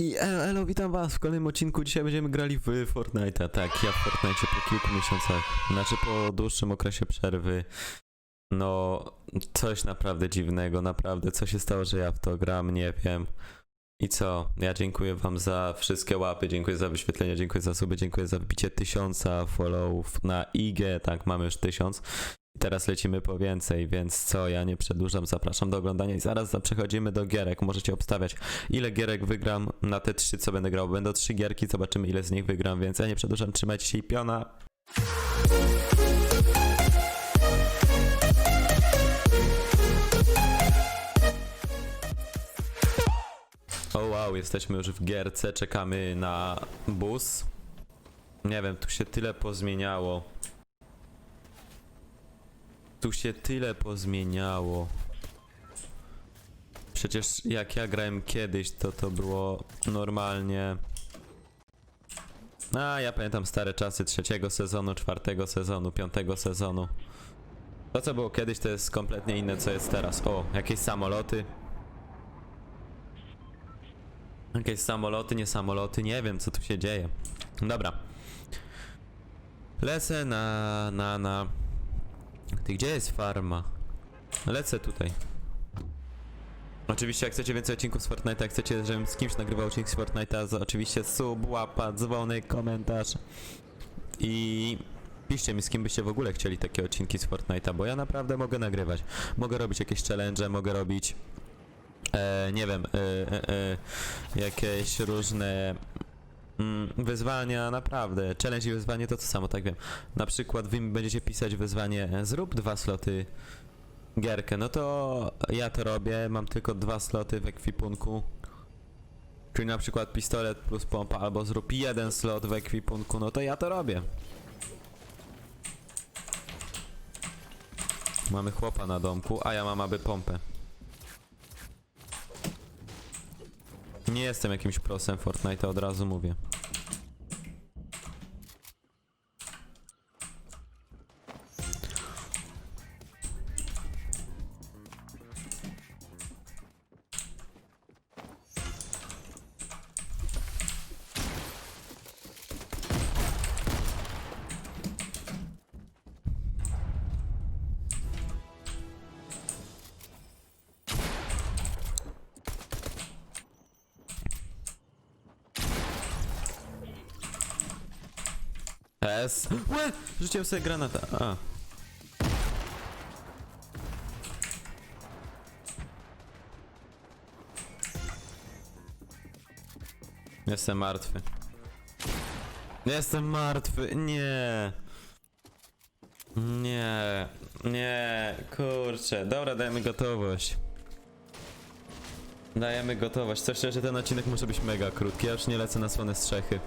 I elo, witam was w kolejnym odcinku. Dzisiaj będziemy grali w Fortnite'a. Tak, ja w Fortnite po kilku miesiącach, znaczy po dłuższym okresie przerwy. No, coś naprawdę dziwnego, naprawdę. Co się stało, że ja w to gram, nie wiem. I co? Ja dziękuję wam za wszystkie łapy, dziękuję za wyświetlenia, dziękuję za suby, dziękuję za wbicie tysiąca followów na IG. Tak, mamy już tysiąc. Teraz lecimy po więcej, więc co, ja nie przedłużam, zapraszam do oglądania i zaraz za- przechodzimy do gierek. Możecie obstawiać, ile gierek wygram na te trzy, co będę grał. Będą trzy gierki, zobaczymy ile z nich wygram, więc ja nie przedłużam, trzymajcie się i piona. O wow, jesteśmy już w gierce, czekamy na bus. Nie wiem, tu się tyle pozmieniało. Tu się tyle pozmieniało. Przecież jak ja grałem kiedyś, to to było normalnie. A, ja pamiętam stare czasy trzeciego sezonu, czwartego sezonu, piątego sezonu. To co było kiedyś, to jest kompletnie inne, co jest teraz. O, jakieś samoloty. Jakieś samoloty, nie samoloty, nie wiem co tu się dzieje. Dobra. Lecę na, na, na... Ty, gdzie jest farma? Lecę tutaj. Oczywiście jak chcecie więcej odcinków z Fortnite'a, jak chcecie, żebym z kimś nagrywał odcinek z Fortnite'a, oczywiście sub, łapa, dzwonek, komentarz. I piszcie mi z kim byście w ogóle chcieli takie odcinki z Fortnite'a, bo ja naprawdę mogę nagrywać. Mogę robić jakieś challenge, mogę robić e, nie wiem, e, e, e, jakieś różne mm, wyzwania, naprawdę. Challenge i wyzwanie to to samo, tak wiem. Na przykład wy mi będziecie pisać wyzwanie, e, zrób dwa sloty gierkę, no to ja to robię, mam tylko dwa sloty w ekwipunku. Czyli na przykład pistolet plus pompa, albo zrób jeden slot w ekwipunku, no to ja to robię. Mamy chłopa na domku, a ja mam aby pompę. Nie jestem jakimś prosem Fortnite, od razu mówię. Sobie. A. Jestem martwy. Jestem martwy. Nie. Nie. Nie. Kurczę. Dobra, dajemy gotowość. Dajemy gotowość. Co szczerze, ten odcinek może być mega krótki. Ja już nie lecę na słone strzechy.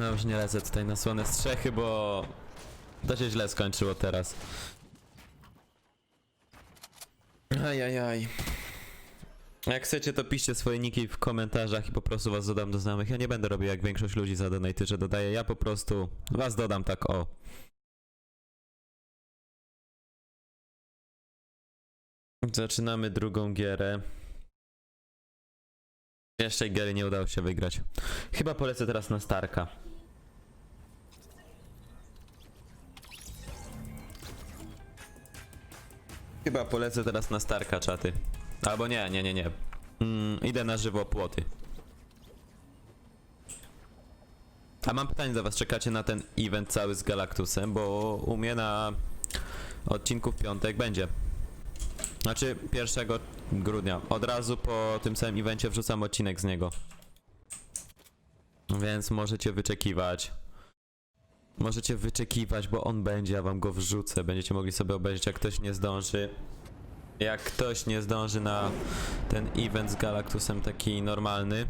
No już nie lecę tutaj na słone strzechy, bo to się źle skończyło teraz. Ajajaj. Jak chcecie, to piszcie swoje niki w komentarzach i po prostu was dodam do znajomych. Ja nie będę robił jak większość ludzi za donaty, że dodaję. Ja po prostu was dodam tak o. Zaczynamy drugą gierę. Jeszcze giery nie udało się wygrać. Chyba polecę teraz na Starka. Chyba polecę teraz na Starka czaty. Albo nie, nie, nie, nie. Mm, idę na żywo płoty. A mam pytanie do was, czekacie na ten event cały z Galactusem, bo u mnie na odcinku w piątek będzie. Znaczy 1 grudnia. Od razu po tym samym evencie wrzucam odcinek z niego. Więc możecie wyczekiwać. Możecie wyczekiwać, bo on będzie, ja wam go wrzucę. Będziecie mogli sobie obejrzeć, jak ktoś nie zdąży. Jak ktoś nie zdąży na ten event z Galactusem taki normalny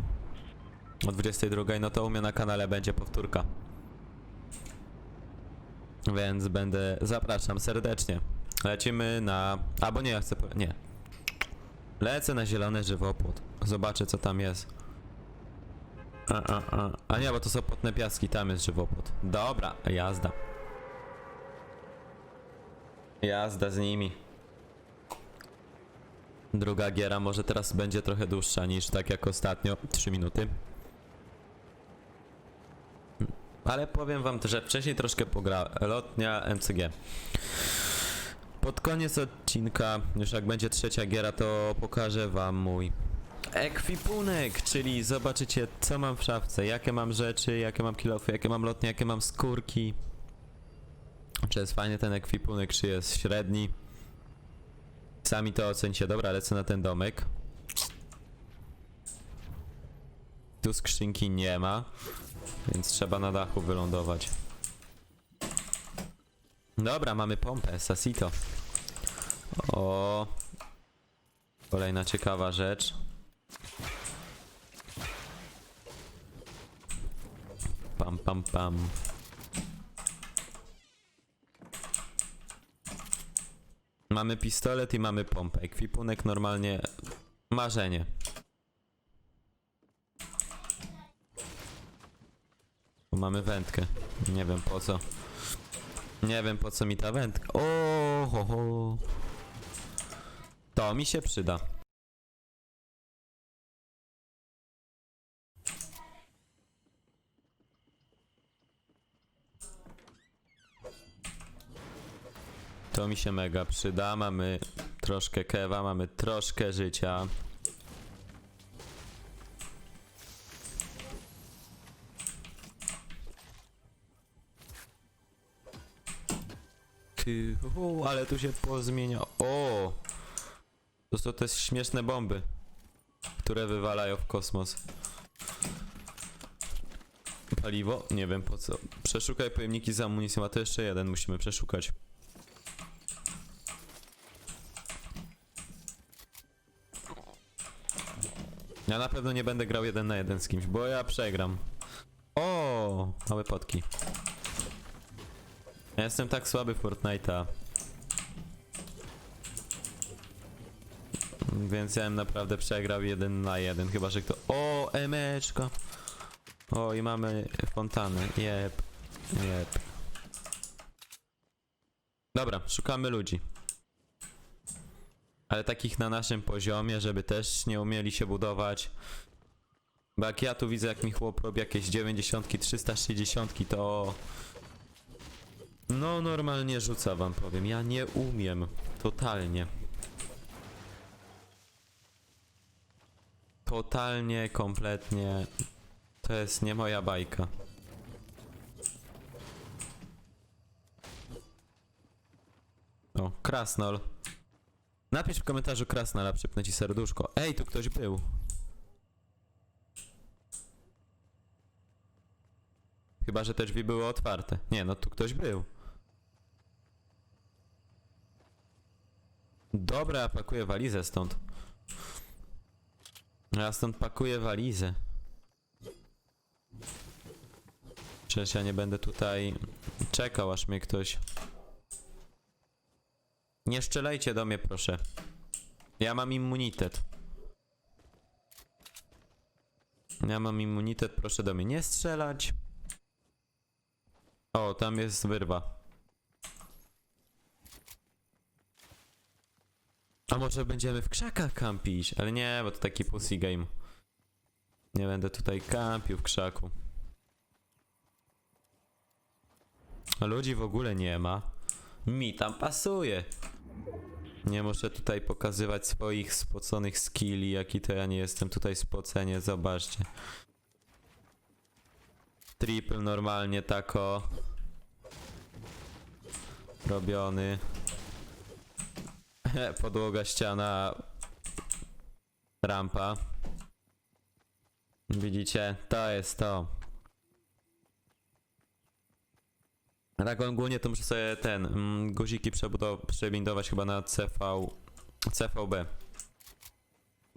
o 22, no to u mnie na kanale będzie powtórka. Więc będę, zapraszam serdecznie. Lecimy na, albo nie, ja chcę, nie. Lecę na zielony żywopłot. Zobaczę co tam jest. A, a, a. a nie, bo to są potne piaski, tam jest żywopłot. Dobra, jazda. Jazda z nimi. Druga giera może teraz będzie trochę dłuższa niż tak jak ostatnio, 3 minuty. Ale powiem wam, że wcześniej troszkę pogra lotnia MCG. Pod koniec odcinka, już jak będzie trzecia giera, to pokażę wam mój ekwipunek, czyli zobaczycie co mam w szafce, jakie mam rzeczy, jakie mam kilofy, jakie mam lotnie, jakie mam skórki. Czy jest fajny ten ekwipunek, czy jest średni. Sami to ocencie. Dobra, lecę na ten domek. Tu skrzynki nie ma, więc trzeba na dachu wylądować. Dobra, mamy pompę, Sasito. O, kolejna ciekawa rzecz. Pam, pam, pam. Mamy pistolet i mamy pompę. Ekwipunek normalnie marzenie. Tu mamy wędkę. Nie wiem po co. Nie wiem po co mi ta wędka. O, ho, ho. To mi się przyda. To mi się mega przyda. Mamy troszkę kewa, mamy troszkę życia. Ty, u, ale tu się pozmienia. O! To są te śmieszne bomby, które wywalają w kosmos. Paliwo? Nie wiem po co. Przeszukaj pojemniki z amunicją, a to jeszcze jeden musimy przeszukać. Ja na pewno nie będę grał jeden na jeden z kimś, bo ja przegram. O, małe potki. Ja jestem tak słaby w Fortnite'a. Więc ja bym naprawdę przegrał jeden na jeden, chyba że kto... O, emeczka! O, i mamy fontany. Jep, jep. Dobra, szukamy ludzi. Ale takich na naszym poziomie, żeby też nie umieli się budować. Bo jak ja tu widzę, jak mi chłop robi jakieś 90, 360, to... No, normalnie rzuca wam powiem. Ja nie umiem. Totalnie. Totalnie, kompletnie. To jest nie moja bajka. O, krasnol. Napisz w komentarzu krasnal, a przypnę ci serduszko. Ej, tu ktoś był. Chyba, że te drzwi były otwarte. Nie, no tu ktoś był. Dobra, pakuję walizę stąd. Ja stąd pakuję walizę. Przecież ja nie będę tutaj czekał, aż mnie ktoś... Nie strzelajcie do mnie, proszę. Ja mam immunitet. Ja mam immunitet, proszę do mnie nie strzelać. O, tam jest wyrwa. A może będziemy w krzakach kampić? Ale nie, bo to taki pussy game. Nie będę tutaj kampił w krzaku. Ludzi w ogóle nie ma. Mi tam pasuje. Nie muszę tutaj pokazywać swoich spoconych skilli, jaki to ja nie jestem tutaj spocenie, zobaczcie. Triple normalnie tako. Robiony. Podłoga, ściana. Rampa. Widzicie? To jest to. A tak ogólnie to muszę sobie ten mm, guziki przebindować chyba na CV, CVB.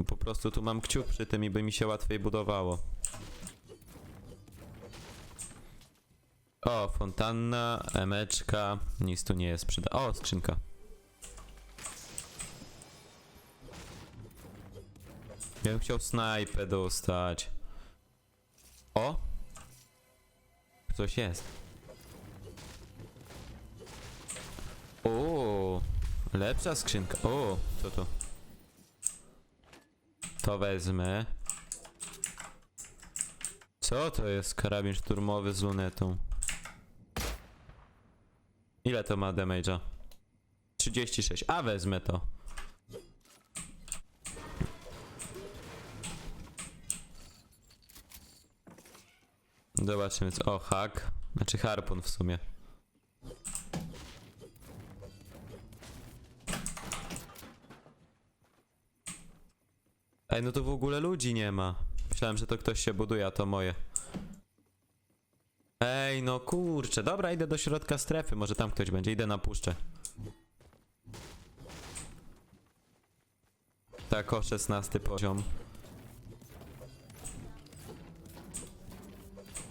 Po prostu tu mam kciuk przy tym i by mi się łatwiej budowało. O, fontanna, emeczka, nic tu nie jest przyda. O, skrzynka. Ja bym chciał snajpę dostać. O! Coś jest. O, lepsza skrzynka. O, co to? To wezmę. Co to jest karabin szturmowy z lunetą? Ile to ma damage'a? 36. A wezmę to. Zobaczymy co. O, hak. Znaczy harpun w sumie. Ej, no to w ogóle ludzi nie ma. Myślałem, że to ktoś się buduje, a to moje. Ej, no kurczę. Dobra, idę do środka strefy. Może tam ktoś będzie. Idę na puszczę. Tak, o 16 poziom.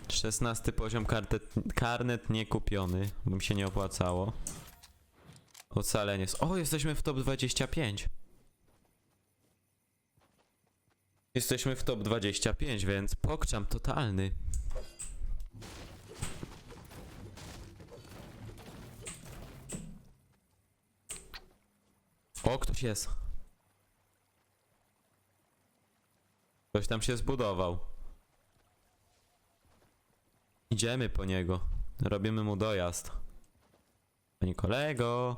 16 poziom kartet, karnet nie kupiony, bo mi się nie opłacało. Ocalenie. O, jesteśmy w top 25. Jesteśmy w top 25, więc pokczam totalny. O, ktoś jest. Ktoś tam się zbudował. Idziemy po niego. Robimy mu dojazd. Panie kolego.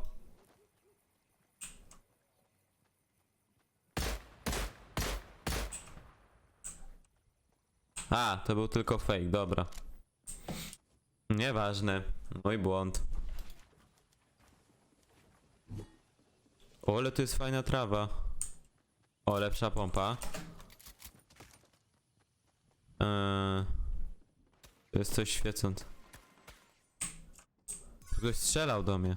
A, to był tylko fake, dobra. Nieważne. Mój błąd. O, ale to jest fajna trawa. O, lepsza pompa. Eee, to jest coś świecąc. Ktoś strzelał do mnie.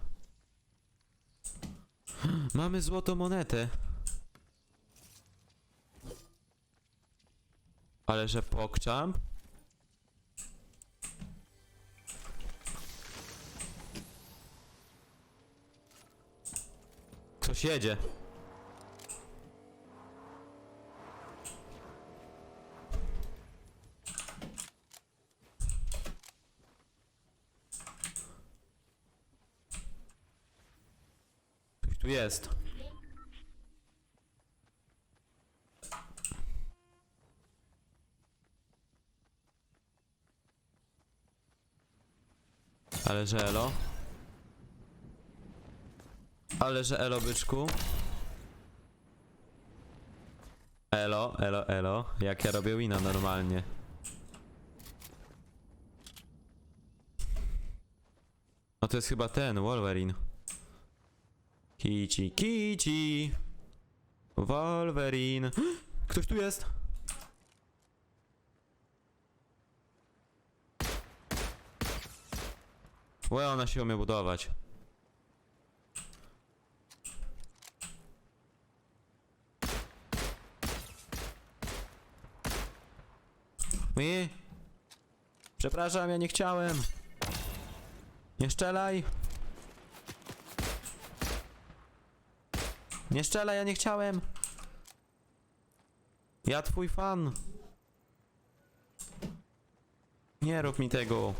Mamy złotą monetę. Ale że pokczam? Ktoś jedzie. Ktoś tu jest. Ale że elo. Ale że elo byczku. Elo, elo, elo. Jak ja robię wina normalnie. No to jest chyba ten, Wolverine. Kici, kici. Wolverine. Ktoś tu jest. Łe, ona się umie budować. Mi? Przepraszam, ja nie chciałem. Nie szczelaj. Nie szczelaj, ja nie chciałem. Ja twój fan. Nie rób mi tego.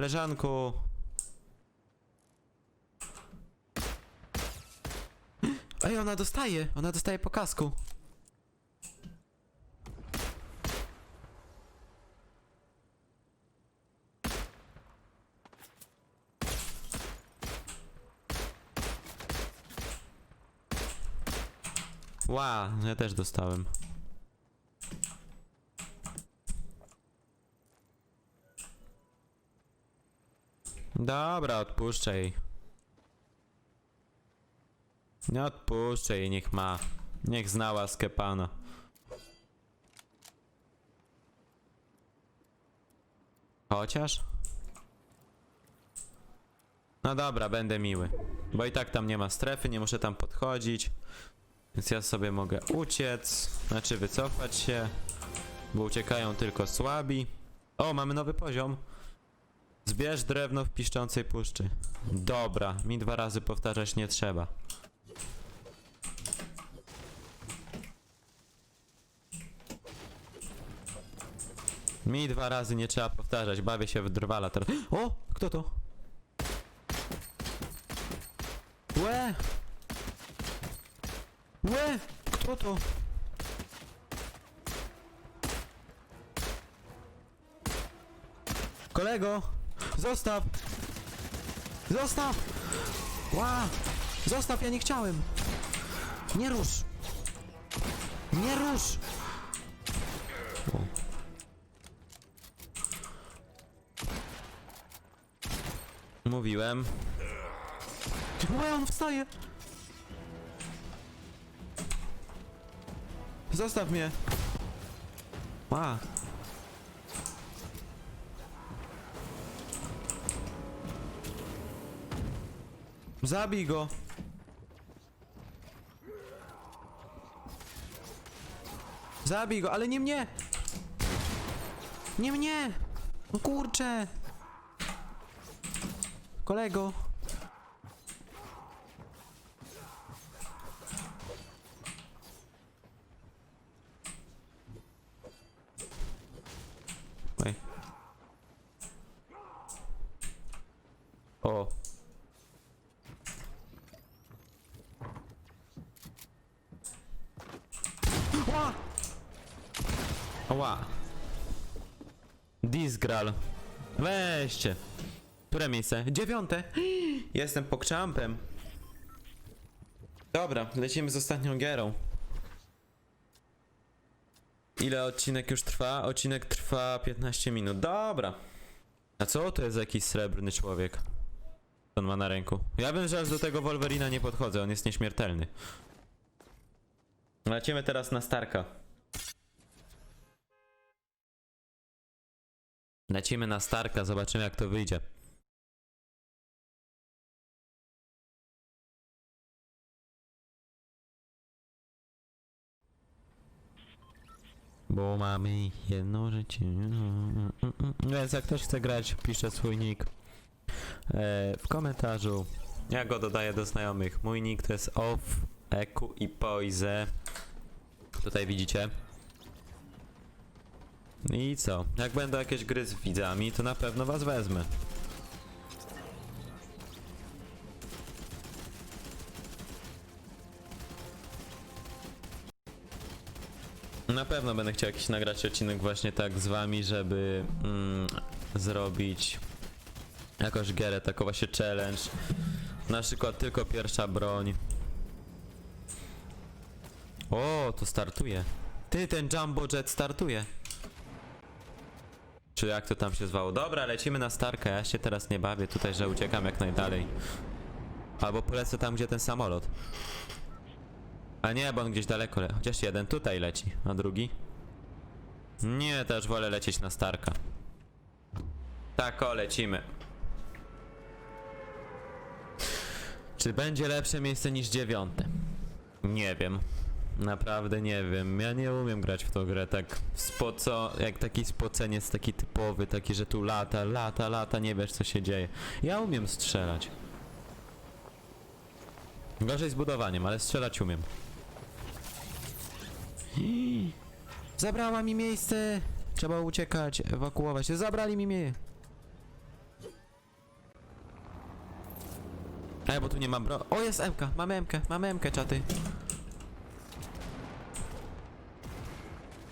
Koleżanku. Ej, ona dostaje, ona dostaje po kasku. Ła, ja też dostałem. Dobra, odpuszczę. Nie odpuszczę niech ma. Niech zna łaskę pana. Chociaż? No dobra, będę miły. Bo i tak tam nie ma strefy, nie muszę tam podchodzić. Więc ja sobie mogę uciec, znaczy wycofać się, bo uciekają tylko słabi. O, mamy nowy poziom. Zbierz drewno w piszczącej puszczy. Dobra, mi dwa razy powtarzać nie trzeba. Mi dwa razy nie trzeba powtarzać, bawię się w drwala teraz. O! Kto to? Łe! Łe! po to. Kolego! Zostaw! Zostaw! Ła! Zostaw, ja nie chciałem! Nie rusz! Nie rusz! O. Mówiłem. Ła, on wstaje! Zostaw mnie! Ła! Zabij go! Zabij go, ale nie mnie! Nie mnie! No kurczę! Kolego! Oj. O. Disgral. Weźcie. Które miejsce? Dziewiąte. Jestem pokczampem. Dobra, lecimy z ostatnią gierą. Ile odcinek już trwa? Odcinek trwa 15 minut. Dobra. A co to jest jakiś srebrny człowiek? On ma na ręku? Ja bym, że aż do tego Wolverina nie podchodzę, on jest nieśmiertelny. Lecimy teraz na Starka. Lecimy na Starka, zobaczymy jak to wyjdzie. Bo mamy jedno życie. Więc jak ktoś chce grać, pisze swój nick e, w komentarzu. Ja go dodaję do znajomych. Mój nick to jest off, eku i poise. Tutaj widzicie. I co? Jak będą jakieś gry z widzami, to na pewno was wezmę. Na pewno będę chciał jakiś nagrać odcinek właśnie tak z wami, żeby mm, zrobić jakąś gierę, taką właśnie challenge. Na przykład tylko pierwsza broń. O, to startuje. Ty, ten Jumbo Jet startuje. Czy jak to tam się zwało? Dobra, lecimy na Starka. Ja się teraz nie bawię tutaj, że uciekam jak najdalej. Albo polecę tam, gdzie ten samolot. A nie, bo on gdzieś daleko le... Chociaż jeden tutaj leci, a drugi? Nie, też wolę lecieć na Starka. Tak, o, lecimy. Czy będzie lepsze miejsce niż dziewiąte? Nie wiem. Naprawdę nie wiem. Ja nie umiem grać w tą grę tak spoco, jak taki spoceniec taki typowy, taki, że tu lata, lata, lata, nie wiesz co się dzieje. Ja umiem strzelać. Gorzej z budowaniem, ale strzelać umiem. Zabrała mi miejsce! Trzeba uciekać, ewakuować się. Zabrali mi mnie! Ej, bo tu nie mam bro... O, jest MK! Mamy MK, mamy MK, czaty.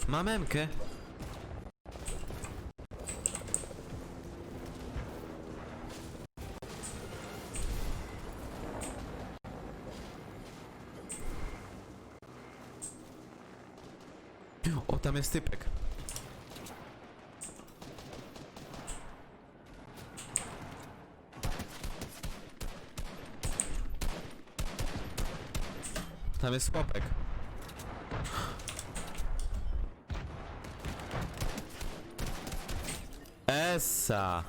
Mam MK. O, tam jest typek. Tam jest chłopek. Essa.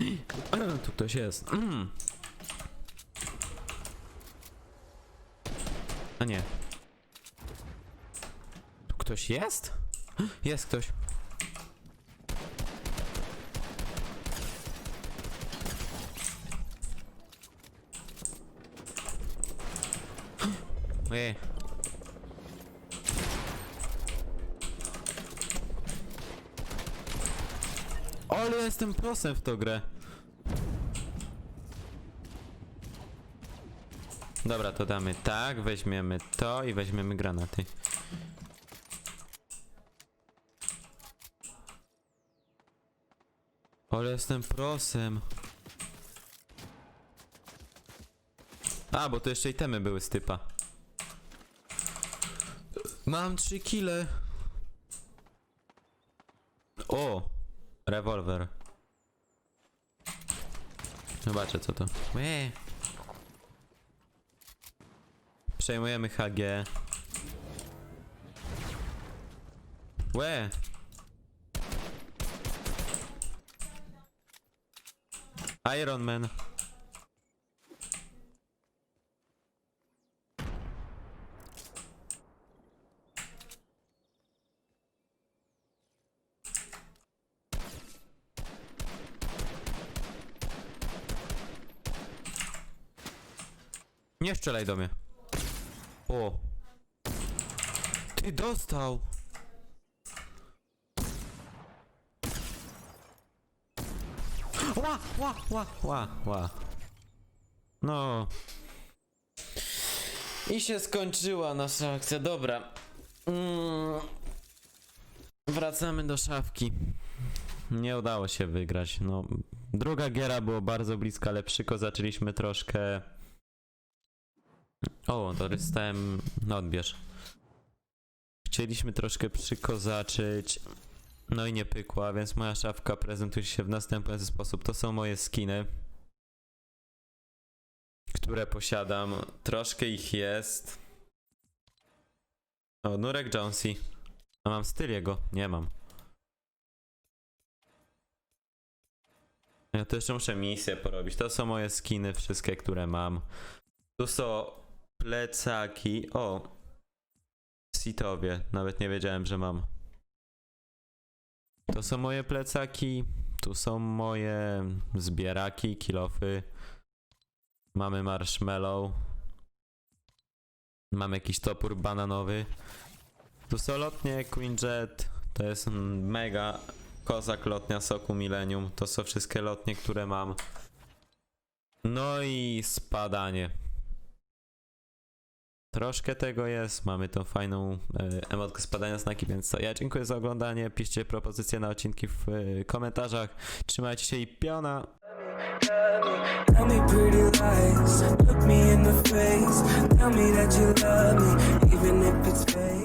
Tu ktoś jest. Mm. A nie. Tu ktoś jest? Jest ktoś. Ej. Ale jestem prosem w tą grę. Dobra, to damy tak, weźmiemy to i weźmiemy granaty. Ale jestem prosem. A, bo to jeszcze itemy były z typa. Mam 3 kile. O! Rewolwer. Zobaczę co to. Eee. Przejmujemy HG. Łe! Iron Man. Strzelaj do mnie. O. Ty dostał. Ła, ła, ła, ła, ła. No. I się skończyła nasza akcja. Dobra. Mm. Wracamy do szafki. Nie udało się wygrać. No, druga giera było bardzo bliska, ale przyko zaczęliśmy troszkę. O, to dostałem. No, odbierz. Chcieliśmy troszkę przykozaczyć. No i nie pykła, więc moja szafka prezentuje się w następujący sposób. To są moje skiny, które posiadam. Troszkę ich jest. O, Nurek Jonesy. A mam styl jego? Nie mam. Ja to jeszcze muszę misję porobić. To są moje skiny, wszystkie, które mam. Tu są plecaki. O! Sitowie. Nawet nie wiedziałem, że mam. To są moje plecaki. Tu są moje zbieraki, kilofy. Mamy marshmallow. Mam jakiś topór bananowy. Tu są lotnie Queen Jet. To jest mega kozak lotnia soku Millennium. To są wszystkie lotnie, które mam. No i spadanie. Troszkę tego jest, mamy tą fajną e, emotkę spadania znaki, więc co, ja dziękuję za oglądanie, piszcie propozycje na odcinki w e, komentarzach, trzymajcie się i piona! Tell me me. Tell me